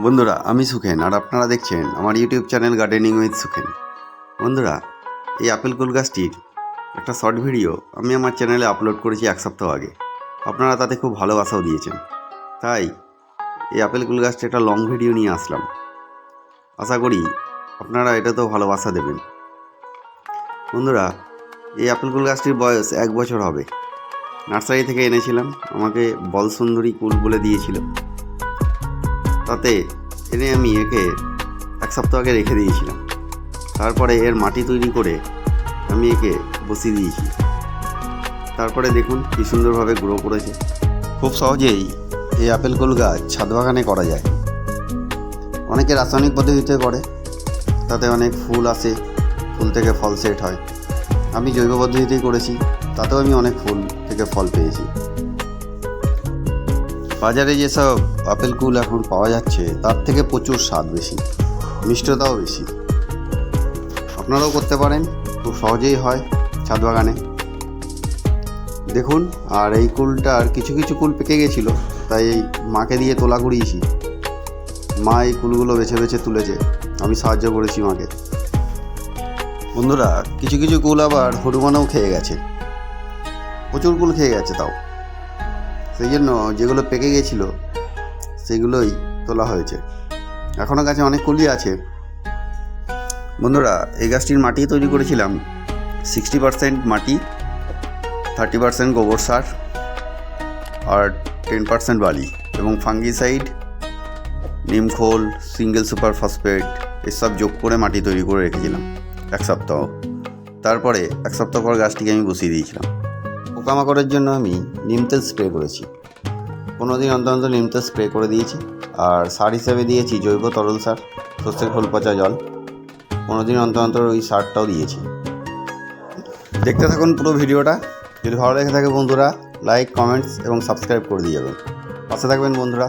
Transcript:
বন্ধুরা, আমি সুখেন, আর আপনারা দেখছেন আমার YouTube channel gardening with Sukhen. বন্ধুরা, এই আপেল কুল গাছটির একটা শর্ট ভিডিও আমি আমার চ্যানেলে আপলোড করেছি এক সপ্তাহ আগে। আপনারা তাতে খুব ভালোবাসাও দিয়েছেন। তাই এই আপেল কুল গাছটা একটা লং ভিডিও নিয়ে আসলাম। আশা করি আপনারা এটাতেও ভালোবাসা দেবেন। বন্ধুরা, এই আপেল কুল গাছটির বয়স এক বছর হবে। নার্সারি থেকে এনেছিলাম, আমাকে বল সুন্দরী কুল বলে দিয়েছিল। তাতে এনে আমি একে এক সপ্তাহ আগে রেখে দিয়েছিলাম। তারপরে এর মাটি তৈরি করে আমি একে বসিয়ে দিয়েছি। তারপরে দেখুন কী সুন্দরভাবে গ্রো করেছে। খুব সহজেই এই আপেল কুল গাছ ছাদ বাগানে করা যায়। অনেকে রাসায়নিক পদ্ধতিতে করে, তাতে অনেক ফুল আসে, ফুল থেকে ফল সেট হয়। আমি জৈব পদ্ধতিতেই করেছি, তাতেও আমি অনেক ফুল থেকে ফল পেয়েছি। বাজারে যেসব আপেল কুল এখন পাওয়া যাচ্ছে, তার থেকে প্রচুর স্বাদ বেশি, মিষ্টতাও বেশি। আপনারাও করতে পারেন, খুব সহজেই হয় ছাদ বাগানে দেখুন, আর এই কুলটার কিছু কিছু কুল পেকে গেছিল, তাই এই মাকে দিয়ে তোলা করিয়েছি মা এই কুলগুলো বেছে বেছে তুলেছে, আমি সাহায্য করেছি মাকে। বন্ধুরা, কিছু কিছু কুল আবার হনুমানও খেয়ে গেছে। প্রচুর কুল খেয়ে গেছে তাও। সেই জন্য যেগুলো পেকে গেছিল সেগুলোই তোলা হয়েছে। এখনও গাছে অনেক কুলি আছে। বন্ধুরা, এই গাছটির মাটি তৈরি করেছিলাম। সিক্সটি পারসেন্ট মাটি থার্টি পারসেন্ট গোবর সার আর টেন পারসেন্ট বালি এবং ফাঙ্গিসাইড নিমখোল সিঙ্গেল সুপার ফসফেট এসব যোগ করে মাটি তৈরি করে রেখেছিলাম এক সপ্তাহ। তারপরে এক সপ্তাহ পর গাছটিকে আমি বসিয়ে দিয়েছিলাম। পোকামাকড়ের জন্য আমি নিমতেল স্প্রে করেছি। পনেরো দিন অন্তর অন্তর নিমতেল স্প্রে করে দিয়েছি। আর সার হিসাবে দিয়েছি জৈব তরল সার শস্যের খোল পচা জল। পনেরো দিন অন্তর অন্তর ওই সারটাও দিয়েছি। দেখতে থাকুন পুরো ভিডিওটা। যদি ভালো লেগে থাকে বন্ধুরা লাইক কমেন্টস এবং সাবস্ক্রাইব করে দিয়ে যাবেন। পাশে থাকবেন বন্ধুরা।